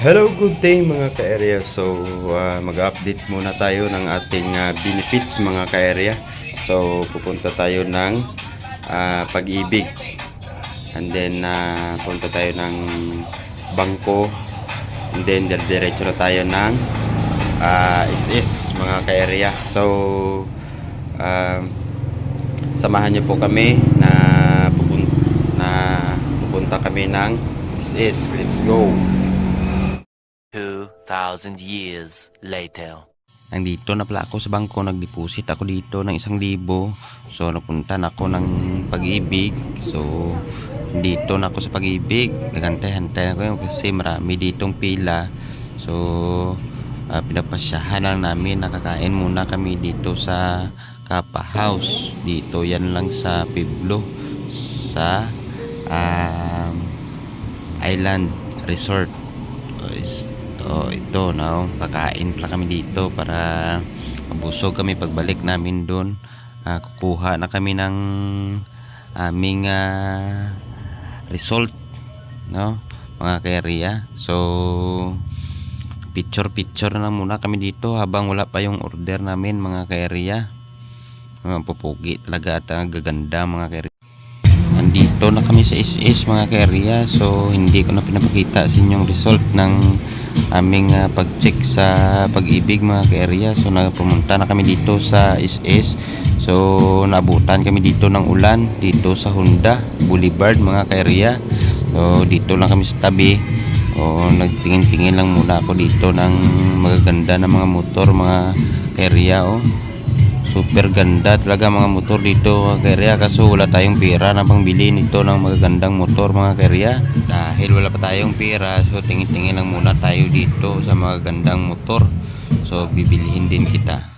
Hello, good day mga ka-area. So, ah, mag-update muna tayo ng ating ah, benefits mga ka-area. So, pupunta tayo ng ah, pag-ibig. And then, ah, punta tayo ng bangko. And then, diretso na tayo ng ah, SS mga ka-area. So, ah, samahan niyo po kami na pupunta, na pupunta kami ng SS. Let's go! 2,000 years later. Nandito na pala ako sa bangko, nag-deposit ako dito ng isang libo. So, napunta na ako ng pag-ibig. So, dito na ako sa pag-ibig. Nagantay-hantay ako yun kasi marami ditong pila. So, uh, pinapasyahan lang namin. Nakakain muna kami dito sa Kappa House. Dito yan lang sa Piblo. Sa um, Island Resort. Is- ito, ito, no? Kakain pala kami dito para mabusog kami pagbalik namin doon. Ah, kukuha na kami ng aming ah, result, no? Mga kaya So, picture-picture na muna kami dito habang wala pa yung order namin, mga kaya Mga pupugi talaga at ang gaganda, mga kaya Nandito na kami sa SS mga kaya So hindi ko na pinapakita sa inyong result ng aming ah, pag-check sa pag-ibig mga kaya So nagpumunta na kami dito sa SS So nabutan kami dito ng ulan dito sa Honda Boulevard mga kaya So dito lang kami sa tabi. O nagtingin-tingin lang muna ako dito ng magaganda na mga motor mga kaya oh Super ganda talaga mga motor dito mga kerya kaso wala tayong pera na pangbili nito ng magagandang motor mga kerya dahil wala pa tayong pera so tingin-tingin lang muna tayo dito sa magagandang motor. So bibilihin din kita